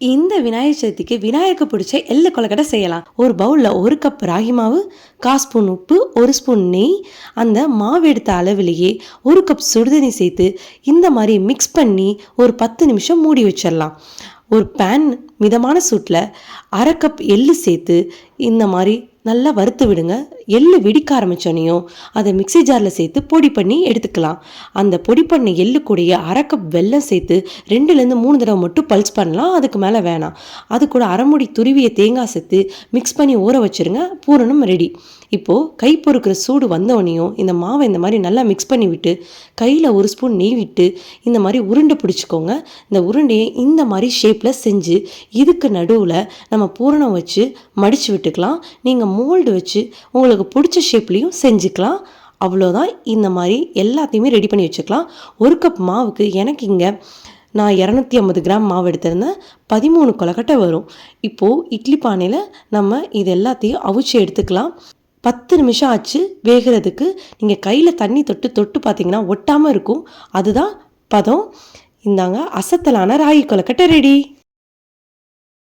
இந்த விநாயகர் சதுர்த்திக்கு விநாயகருக்கு பிடிச்ச எள்ளு கொலக்கட்டை செய்யலாம். ஒரு பவுலில் ஒரு கப் ராகி மாவு கால் ஸ்பூன் உப்பு ஒரு ஸ்பூன் நெய் அந்த மாவு எடுத்த அளவிலேயே ஒரு கப் சுடுதண்ணி சேர்த்து இந்த மாதிரி மிக்ஸ் பண்ணி ஒரு பத்து நிமிஷம் மூடி வச்சிடலாம் ஒரு பேன் மிதமான சூட்டில் அரை கப் எள்ளு சேர்த்து இந்த மாதிரி நல்லா வறுத்து விடுங்க. எள்ளு வெடிக்க ஆரம்பித்தோனையும் அதை மிக்ஸி ஜாரில் சேர்த்து பொடி பண்ணி எடுத்துக்கலாம். அந்த பொடி பண்ண எள்ளு கூடயே அரை கப் வெல்லம் சேர்த்து ரெண்டுலேருந்து மூணு தடவை மட்டும் பல்ஸ் பண்ணலாம். அதுக்கு மேலே வேணாம். அது கூட அரைமுடி துருவிய தேங்காய் சேர்த்து மிக்ஸ் பண்ணி ஊற வச்சிருங்க. பூரணம் ரெடி இப்போது கை பொறுக்கிற சூடு வந்தோடனையும் இந்த மாவை இந்த மாதிரி நல்லா மிக்ஸ் பண்ணி விட்டு கையில் ஒரு ஸ்பூன் நெய் விட்டு இந்த மாதிரி உருண்டை பிடிச்சிக்கோங்க. இந்த உருண்டையை இந்த மாதிரி ஷேப்பில் செஞ்சு இதுக்கு நடுவில் நம்ம பூரணம் வச்சு மடித்து விட்டுக்கலாம். நீங்கள் மோல்டு வச்சு உங்களுக்கு பிடிச்ச ஷேப்லேயும் செஞ்சுக்கலாம். அவ்வளோதான் இந்த மாதிரி எல்லாத்தையுமே ரெடி பண்ணி வச்சுக்கலாம். ஒரு கப் மாவுக்கு எனக்கு இங்கே நான் இரநூத்தி ஐம்பது கிராம் மாவு எடுத்திருந்தேன். பதிமூணு கொலக்கட்டை வரும். இப்போது இட்லி பானையில் நம்ம இது எல்லாத்தையும் அவிச்சு எடுத்துக்கலாம். பத்து நிமிஷம் ஆச்சு வேகிறதுக்கு. நீங்கள் கையில் தண்ணி தொட்டு தொட்டு பார்த்தீங்கன்னா ஒட்டாமல் இருக்கும். அதுதான் பதம். இந்தாங்க அசத்தலான ராகி கொலக்கட்டை ரெடி